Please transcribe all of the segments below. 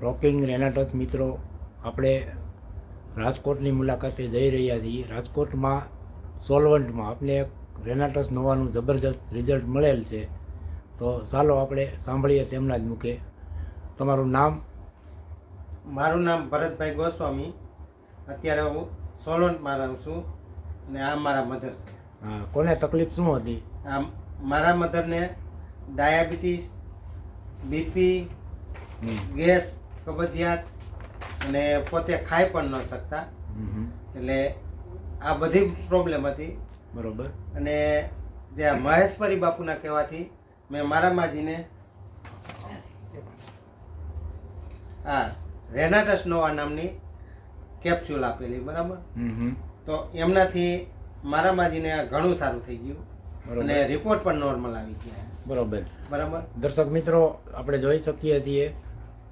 Rocking રેનાટસ મિત્રો આપણે રાજકોટની મુલાકાતે જઈ રહ્યા છીએ. રાજકોટમાં સોલવન્ટમાં આપણે એક રેનાટસ નવાનું જબરજસ્ત રિઝલ્ટ મળેલ છે. તો ચાલો આપણે સાંભળીએ તેમના જ મુખે. તમારું નામ? મારું નામ ભરતભાઈ ગોસ્વામી. અત્યારે હું સોલવન્ટમાં રહું છું અને આ મારા મધર છે. હા, કોને તકલીફ શું હતી? આ મારા મધરને ડાયાબિટીસ બીપી ગેસ કબજિયાત અને પોતે ખાઈ પણ ન શકતા. એટલે આ બધી પ્રોબ્લેમ હતી. બરોબર. અને જે આ મહેશપરી બાપુના કહેવાથી મેં મારા માજીને આ રેનાટસ નોવા નામની કેપ્સ્યુલ આપેલી બરાબર. તો એમનાથી મારા માજીને ઘણું સારું થઈ ગયું. અને રિપોર્ટ પણ નોર્મલ આવી ગયા. બરોબર. બરાબર? દર્શક મિત્રો આપણે જોઈ શકીએ છીએ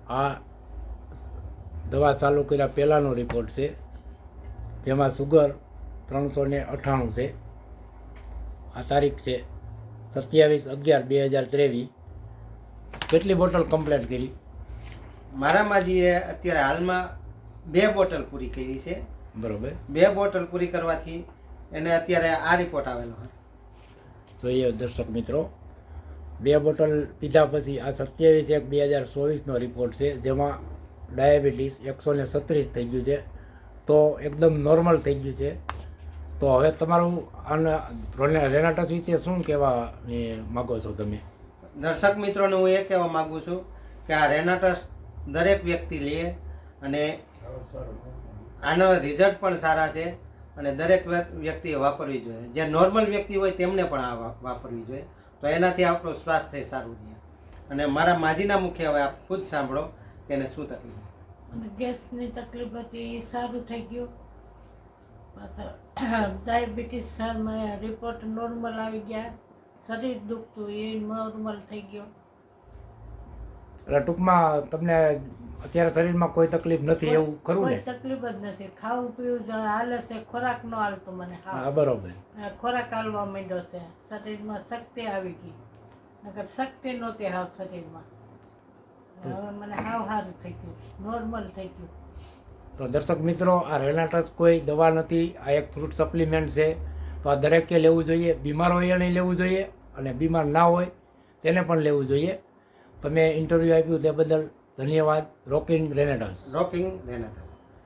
આ દવા ચાલુ કર્યા પહેલાંનો રિપોર્ટ છે જેમાં સુગર ત્રણસો ને અઠ્ઠાણું છે. આ તારીખ છે સત્યાવીસ અગિયાર બે હજાર ત્રેવીસ. કેટલી બોટલ કમ્પ્લીટ કરી? મારા માજીએ અત્યારે હાલમાં બે બોટલ પૂરી કરી છે. બરોબર. બે બોટલ પૂરી કરવાથી એને અત્યારે આ રિપોર્ટ આવેલો હતો એ દર્શક મિત્રો બે બોટલ પીધા પછી આ સત્યાવીસ એક બે હજાર ચોવીસનો રિપોર્ટ છે જેમાં ડાયાબિટીસ એકસો ને છત્રીસ થઈ ગયું છે. તો એકદમ નોર્મલ થઈ ગયું છે. તો હવે તમારું આના રોને- રેનાટસ વિશે શું કહેવા માગો છો તમે? દર્શક મિત્રોને હું એ કહેવા માગું છું કે આ રેનાટસ દરેક વ્યક્તિ લે અને આનો રિઝલ્ટ પણ સારા છે અને દરેક વ્યક્તિએ વાપરવી જોઈએ. જે નોર્મલ વ્યક્તિ હોય તેમને પણ આ વાપરવી જોઈએ. તો એનાથી આપણું સ્વાસ્થ્ય સારું રહે. અને મારા માજીના મુખ્ય હવે આપ ખુદ સાંભળો એને શું તકલીફ? અને ગેસની તકલીફ હતી એ સારું થઈ ગયું. પાછા ડાયાબિટીસ રિપોર્ટ નોર્મલ આવી ગયા. શરીર દુખતું એ નોર્મલ થઈ ગયું. એટલે ટૂંકમાં તમને અત્યારે શરીરમાં કોઈ તકલીફ નથી એવું ખરું કોઈ તકલીફ જ નથી. ખાવું પીવું જ હાલે છે ખોરાક નો હાલતો મને. હા. બરોબર. ખોરાક હાલવા માંડ્યો છે. શરીરમાં શક્તિ આવી ગઈ. નકર શક્તિ નહોતી હાવ શરીરમાં. હવે મને હાવ સારું થઈ ગયું. નોર્મલ થઈ ગયું. તો દર્શક મિત્રો આ રેનાટસ કોઈ દવા નથી આ એક ફ્રૂટ સપ્લિમેન્ટ છે. તો આ દરેકે લેવું જોઈએ. બીમાર હોય એને લેવું જોઈએ અને બીમાર ના હોય તેને પણ લેવું જોઈએ. તમે ઇન્ટરવ્યૂ આપ્યું તે બદલ ધન્યવાદ. Rocking રેનેટસ rocking રેનાટસ